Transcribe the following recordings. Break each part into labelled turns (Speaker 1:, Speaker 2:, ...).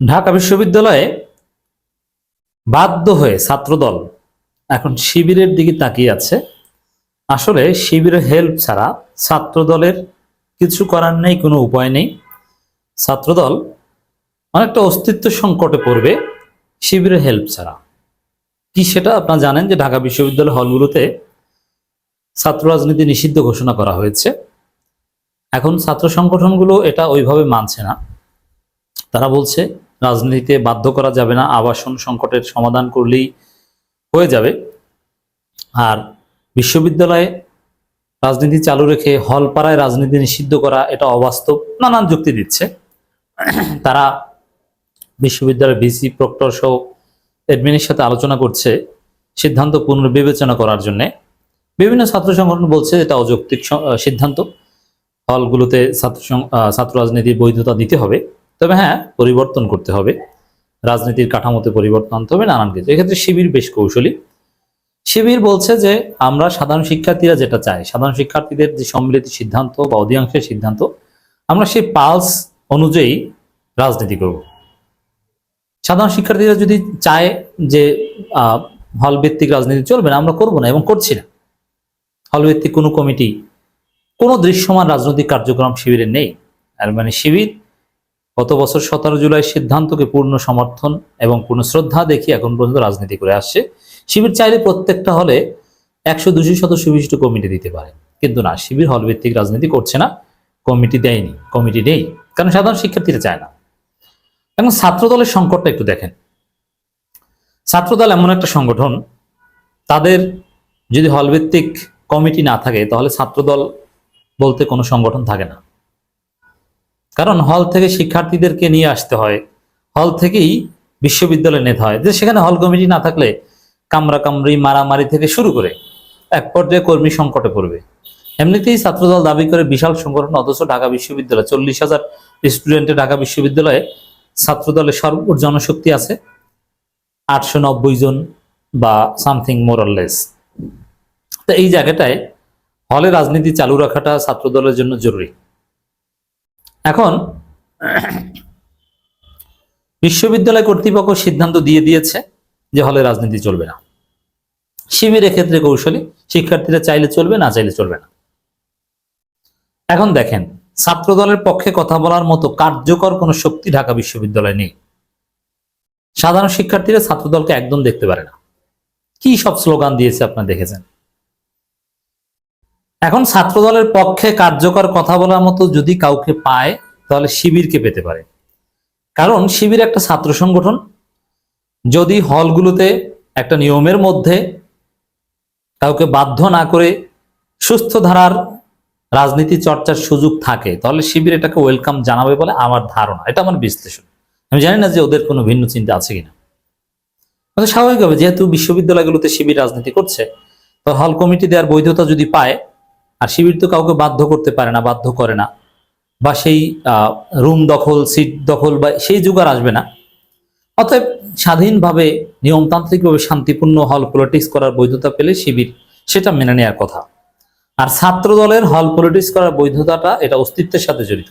Speaker 1: ঢাকা বিশ্ববিদ্যালয়ে বাধ্য হয়ে ছাত্রদল এখন শিবিরের দিকে তাকিয়ে আছে। আসলে শিবিরের হেল্প ছাড়া ছাত্রদলের কিছু করার নেই, কোনো উপায় নেই। ছাত্রদল অনেকটা অস্তিত্ব সংকটে পড়বে শিবিরের হেল্প ছাড়া। কি সেটা আপনারা জানেন যে ঢাকা বিশ্ববিদ্যালয় হলগুলোতে ছাত্র রাজনীতি নিষিদ্ধ ঘোষণা করা হয়েছে। এখন ছাত্র সংগঠনগুলো এটা ওইভাবে মানছে না। তারা বলছে রাজনীতিতে বাধ্য করা যাবে না, আবাসন সংকটের সমাধান করলেই হয়ে যাবে। আর বিশ্ববিদ্যালয়ে রাজনীতি চালু রেখে হলপাড়ায় রাজনীতি নিষিদ্ধ করা, এটা অবাস্তব, নানান যুক্তি দিচ্ছে। তারা বিশ্ববিদ্যালয়ের ভিসি প্রক্টর সহ এডমিনের সাথে আলোচনা করছে সিদ্ধান্ত পুনর্বিবেচনা করার জন্য। বিভিন্ন ছাত্র সংগঠন বলছে এটা অযৌক্তিক সিদ্ধান্ত। হলগুলোতে ছাত্র ছাত্র রাজনীতির বৈধতা দিতে হবে। তবে হ্যাঁ পরিবর্তন করতে হবে। রাজনীতির কাঠামোতে পরিবর্তন আনতে হবে, নানান কিছু। এক্ষেত্রে শিবির বেশ কৌশলী। শিবির বলছে যে, আমরা সাধারণ শিক্ষার্থীরা যেটা চাই, সাধারণ শিক্ষার্থীদের যে সম্মিলিত সিদ্ধান্ত বা অধিকাংশের সিদ্ধান্ত, আমরা সেই পালস অনুযায়ী রাজনীতি করব। সাধারণ শিক্ষার্থীরা যদি চায় যে হল ভিত্তিক রাজনীতি চলবে না, আমরা করব না এবং করছি না। হল ভিত্তিক কোনো কমিটি, কোনো দৃশ্যমান রাজনৈতিক কার্যক্রম শিবিরে নেই। আর মানে শিবির গত বছর সতেরো জুলাই সিদ্ধান্তকে পূর্ণ সমর্থন এবং পূর্ণ শ্রদ্ধা দেখিয়ে এখন পর্যন্ত রাজনীতি করে আসছে। শিবির চাইলে প্রত্যেকটা হলে একশো দুশো সদস্য বিশিষ্ট কমিটি দিতে পারে কিন্তু না, শিবির হল ভিত্তিক রাজনীতি করছে না। কমিটি দেয়নি, কমিটি নেই। কারণ সাধারণ শিক্ষার্থীরা চায় না। এখন ছাত্রদলের সংকটটা একটু দেখেন। ছাত্রদল এমন একটা সংগঠন, তাদের যদি হলভিত্তিক কমিটি না থাকে, তাহলে ছাত্রদল বলতে কোনো সংগঠন থাকে না। কারণ হল থেকে শিক্ষার্থীদেরকে নিয়ে আসতে হয়। হল থেকেই বিশ্ববিদ্যালয়ে নেতা হয়। যে সেখানে হল কমিটি না থাকলে কামরা কামড়ি মারামারি থেকে শুরু করে এক পর্যায়ে কর্মী সংকটে পড়বে। এমনিতেই ছাত্রদল দাবি করে বিশাল সংগঠন, অথচ ঢাকা বিশ্ববিদ্যালয় চল্লিশ হাজার স্টুডেন্টের ঢাকা বিশ্ববিদ্যালয়ে ছাত্রদলের সর্বোচ্চ জনশক্তি আছে আটশো নব্বই জন বা সামথিং মোরাললেস তো এই জায়গাটায় হলে রাজনীতি চালু রাখাটা ছাত্রদলের জন্য জরুরি। এখন বিশ্ববিদ্যালয় কর্তৃপক্ষ সিদ্ধান্ত দিয়ে দিয়েছে যে হলে রাজনীতি চলবে না। শিবিরের ক্ষেত্রে কৌশলী শিক্ষার্থীরা চাইলে চলবে, না চাইলে চলবে না। এখন দেখেন, ছাত্রদলের পক্ষে কথা বলার মতো কার্যকর কোনো শক্তি ঢাকা বিশ্ববিদ্যালয় নেই। সাধারণ শিক্ষার্থীরা ছাত্রদলকে একদম দেখতে পারে না। কি সব স্লোগান দিয়েছে আপনারা দেখেছেন? এখন ছাত্রদলের পক্ষে কার্যকর কথা বলার মতো যদি কাউকে পায়, তাহলে শিবিরকে পেতে পারে। কারণ শিবির একটা ছাত্র সংগঠন। যদি হলগুলোতে একটা নিয়মের মধ্যে কাউকে বাধ্য না করে সুস্থ ধারার রাজনীতি চর্চার সুযোগ থাকে, তাহলে শিবির এটাকে ওয়েলকাম জানাবে বলে আমার ধারণা। এটা আমার বিশ্লেষণ। আমি জানি না যে ওদের কোনো ভিন্ন চিন্তা আছে কিনা। স্বাভাবিকভাবে যেহেতু বিশ্ববিদ্যালয়গুলোতে শিবির রাজনীতি করছে, তো হল কমিটি দেওয়ার বৈধতা যদি পায় আর শিবির তো কাউকে বাধ্য করতে পারে না, বাধ্য করে না। বা সেই রুম দখল সিট দখল বা সেই যুগ আর আসবে না। অতএব স্বাধীনভাবে, নিয়মতান্ত্রিকভাবে শান্তিপূর্ণ হল পলিটিক্স করার বৈধতা পেলে শিবির, সেটা মেনে নেওয়ার কথা। আর ছাত্র দলের হল পলিটিক্স করার বৈধতাটা, এটা অস্তিত্বের সাথে জড়িত।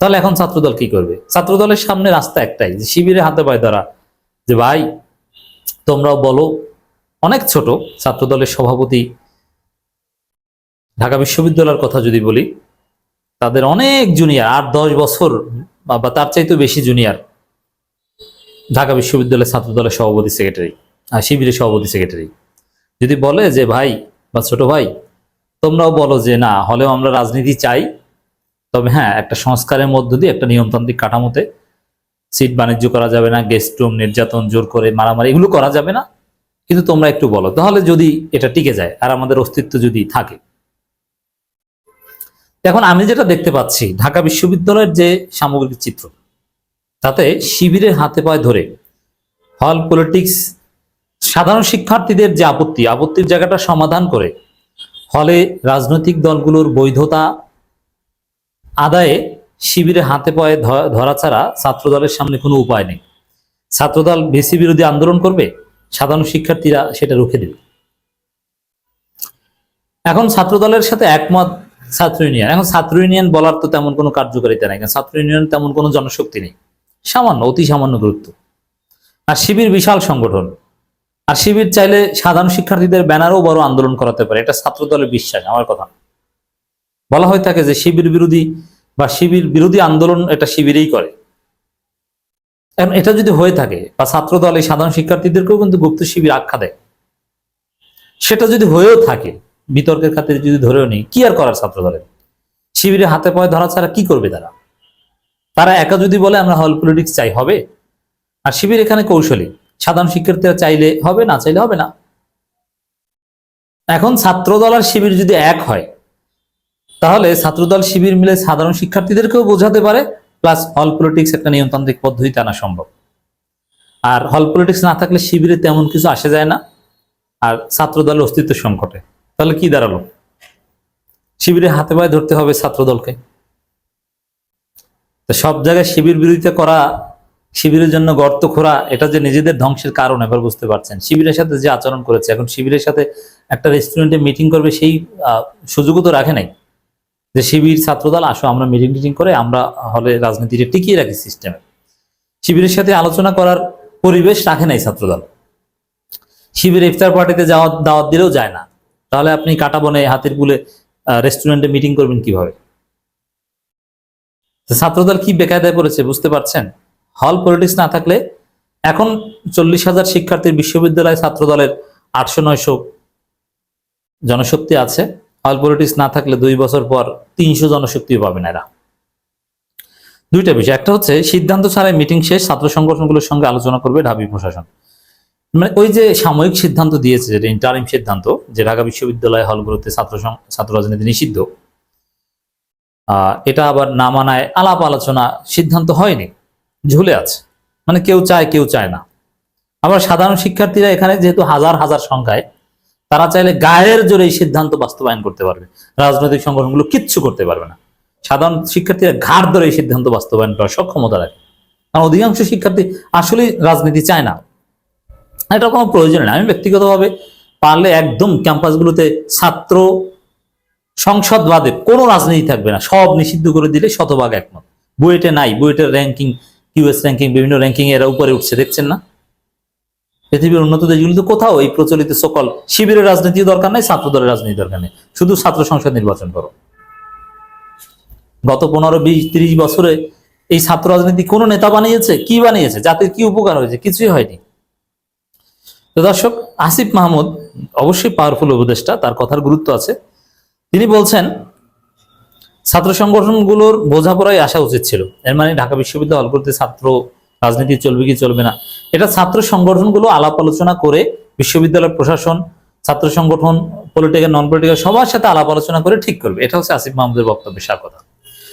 Speaker 1: তাহলে এখন ছাত্রদল কি করবে? ছাত্র দলের সামনে রাস্তা একটাই, যে শিবিরের হাতে পায় ধরা। যে ভাই, তোমরাও বলো, অনেক ছোট ছাত্র দলের সভাপতি ঢাকা বিশ্ববিদ্যালয়ের কথা যদি বলি, তাদের অনেক জুনিয়র আট, দশ বছর বা তার চাইতেও বেশি জুনিয়র ঢাকা বিশ্ববিদ্যালয়ের ছাত্রদলের সভাপতি সেক্রেটারি আর শিবিরের সভাপতি সেক্রেটারি যদি বলে যে, ভাই বা ছোট ভাই, তোমরাও বলো যে, না, হলেও আমরা রাজনীতি চাই, তবে হ্যাঁ একটা সংস্কারের মধ্য দিয়ে, একটা নিয়মতান্ত্রিক কাঠামোতে সিট বাণিজ্য করা যাবে না গেস্ট রুম নির্যাতন, জোর করে মারামারি, এগুলো করা যাবে না। কিন্তু তোমরা একটু বলো, তাহলে যদি এটা টিকে যায়, আর আমাদের অস্তিত্ব যদি থাকে এখন আমি যেটা দেখতে পাচ্ছি, ঢাকা বিশ্ববিদ্যালয়ের যে সামগ্রিক চিত্র, তাতে শিবিরের হাতে পায়ে ধরে হল পলিটিক্স সাধারণ শিক্ষার্থীদের যে আপত্তি, আপত্তির জায়গাটা সমাধান করে হলে রাজনৈতিক দলগুলোর বৈধতা আদায়ে শিবিরে হাতে পায়ে ধরা ছাড়া ছাত্রদলের সামনে কোনো উপায় নেই। ছাত্রদল বেশি বিরোধী আন্দোলন করবে, সাধারণ শিক্ষার্থীরা সেটা রুখে দেবে। এখন ছাত্রদলের সাথে একমত ছাত্র ইউনিয়ন এখন ছাত্র ইউনিয়ন বলার তো তেমন কোনো কার্যকারিতা নেই, কারণ ছাত্র ইউনিয়ন তেমন কোনো জনশক্তি নেই। সামান্য, অতি সামান্য গুরুত্ব। আর শিবির বিশাল সংগঠন। আর শিবির চাইলে সাধারণ শিক্ষার্থীদের ব্যানারও বড় আন্দোলন করাতে পারে। এটা ছাত্র দলের বিশ্বাস, আমার কথা। বলা হয়ে থাকে যে শিবির বিরোধী বা শিবির বিরোধী আন্দোলন এটা শিবিরেই করে। এখন এটা যদি হয়ে থাকে, বা ছাত্র দল সাধারণ শিক্ষার্থীদেরকেও কিন্তু গুপ্ত শিবির আখ্যা দেয়। সেটা যদি হয়েও থাকে বিতর্কের খাতিরে যদি ধরেও নেই, কি আর করার ছাত্র দলের শিবিরে হাতে পায়ে ধরা ছাড়া কি করবে তারা? তারা একা যদি বলে, আমরা হল পলিটিক্স চাই, হবে? আর শিবির এখানে কৌশলী। সাধারণ শিক্ষার্থীরা চাইলে হবে, না চাইলে হবে না। এখন ছাত্রদল আর শিবির যদি এক হয়, তাহলে ছাত্রদল, শিবির মিলে সাধারণ শিক্ষার্থীদেরকেও বোঝাতে পারে, প্লাস হল পলিটিক্স একটা নিয়মতান্ত্রিক পদ্ধতিতে আনা সম্ভব। আর হল পলিটিক্স না থাকলে শিবিরে তেমন কিছু আসে যায় না, আর ছাত্রদলের অস্তিত্ব সংকটে। তাহলে কি দাঁড়াল? শিবিরে হাতে পায়ে ধরতে হবে ছাত্রদলকে তো সব জায়গায় শিবির বিরোধিতা করা, শিবিরের জন্য গর্ত খোঁড়া, এটা যে নিজেদের ধ্বংসের কারণ এবার বুঝতে পারছেন। শিবিরের সাথে যে আচরণ করেছে, এখন শিবিরের সাথে একটা রেস্টুরেন্টে মিটিং করবে সেই সুযোগও তো রাখে নাই। যে শিবির ছাত্রদল আসো আমরা মিটিং টিটিং করে আমরা হলে রাজনীতিটা টিকিয়ে রাখি সিস্টেমে শিবিরের সাথে আলোচনা করার পরিবেশ রাখে নাই ছাত্রদল শিবির ইফতার পার্টিতে যাওয়া, দাওয়াত দিলেও যায় না। তাহলে আপনি কাটা বনে হাতের পুলে রেস্টুরেন্টে মিটিং করবেন কীভাবে? ছাত্রদল কি বেকায়দায় পড়েছে বুঝতে পারছেন? হল পলিটিক্স না থাকলে এখন চল্লিশ হাজার শিক্ষার্থীর বিশ্ববিদ্যালয় ছাত্রদলের আটশো নয়শো জনশক্তি আছে। হল পলিটিক্স না থাকলে দুই বছর পর তিনশো জনশক্তিও পাবে না এরা। দুইটা বিষয়। একটা হচ্ছে, সিদ্ধান্ত ছাড়াই মিটিং শেষ, ছাত্র সংগঠনগুলোর সঙ্গে আলোচনা করবে ঢাবি প্রশাসন। মানে ওই যে সাময়িক সিদ্ধান্ত দিয়েছে যেটা ইন্টারিম সিদ্ধান্ত, যে ঢাকা বিশ্ববিদ্যালয় হলগুলোতে ছাত্র ছাত্র রাজনীতি নিষিদ্ধ এটা আবার না মানায় আলাপ আলোচনা সিদ্ধান্ত হয়নি, ঝুলে আছে। মানে কেউ চায় কেউ চায় না। আবার সাধারণ শিক্ষার্থীরা এখানে যেহেতু হাজার হাজার সংখ্যায়, তারা চাইলে গায়ের জোরে এই সিদ্ধান্ত বাস্তবায়ন করতে পারবে। রাজনৈতিক সংগঠনগুলো কিচ্ছু করতে পারবে না। সাধারণ শিক্ষার্থীরা ঘাড় ধরে এই সিদ্ধান্ত বাস্তবায়ন করার সক্ষমতা রাখে। কারণ অধিকাংশ শিক্ষার্থী আসলেই রাজনীতি চায় না। এটা কোনো প্রয়োজন নেই। আমি ব্যক্তিগতভাবে পারলে একদম ক্যাম্পাসগুলোতে ছাত্র সংসদ বাদে কোনো রাজনীতি থাকবে না। সব নিষিদ্ধ করে দিলে শতভাগ একমত। বুয়েটে নাই। বুয়েটের র্যাঙ্কিং কিউএস র্যাঙ্কিং বিভিন্ন র্যাঙ্কিং এরা উপরে উঠছে, দেখছেন না? পৃথিবীর উন্নত দেশগুলিতে কোথাও এই প্রচলিত সকল শিবিরের রাজনীতি দরকার নাই ছাত্র দলের রাজনীতি দরকার নেই। শুধু ছাত্র সংসদ নির্বাচন করো। গত পনেরো, বিশ, তিরিশ বছরে এই ছাত্র রাজনীতি কোনো নেতা বানিয়েছে? কি বানিয়েছে? জাতির কি উপকার হয়েছে? কিছুই হয়নি। তো দর্শক, আসিফ মাহমুদ অবশ্যই পাওয়ারফুল উপদেষ্টা, তার কথার গুরুত্ব আছে। তিনি বলছেন, ছাত্র সংগঠনগুলোর বোঝাপড়ায় আসা উচিত ছিল। এর মানে ঢাকা বিশ্ববিদ্যালয় হল করতে ছাত্র রাজনীতি চলবে কি চলবে না। এটা ছাত্র সংগঠনগুলো আলাপ আলোচনা করে বিশ্ববিদ্যালয় প্রশাসন, ছাত্র সংগঠন পলিটিক্যাল নন পলিটিক্যাল সবার সাথে আলাপ আলোচনা করে ঠিক করবে। এটা হচ্ছে আসিফ মাহমুদের বক্তব্যের সার কথা।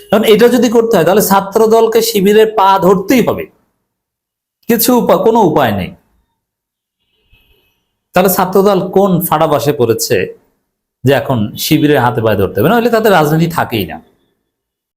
Speaker 1: কারণ এটা যদি করতে হয়, তাহলে ছাত্র দলকে শিবিরের পা ধরতেই হবে। কিছু কোনো উপায় নেই। তাহলে ছাত্রদল কোন ফাটা বাসে পড়েছে যে এখন শিবিরের হাতে পায়ে ধরতে হবে? নাহলে তাদের রাজনীতি থাকেই না।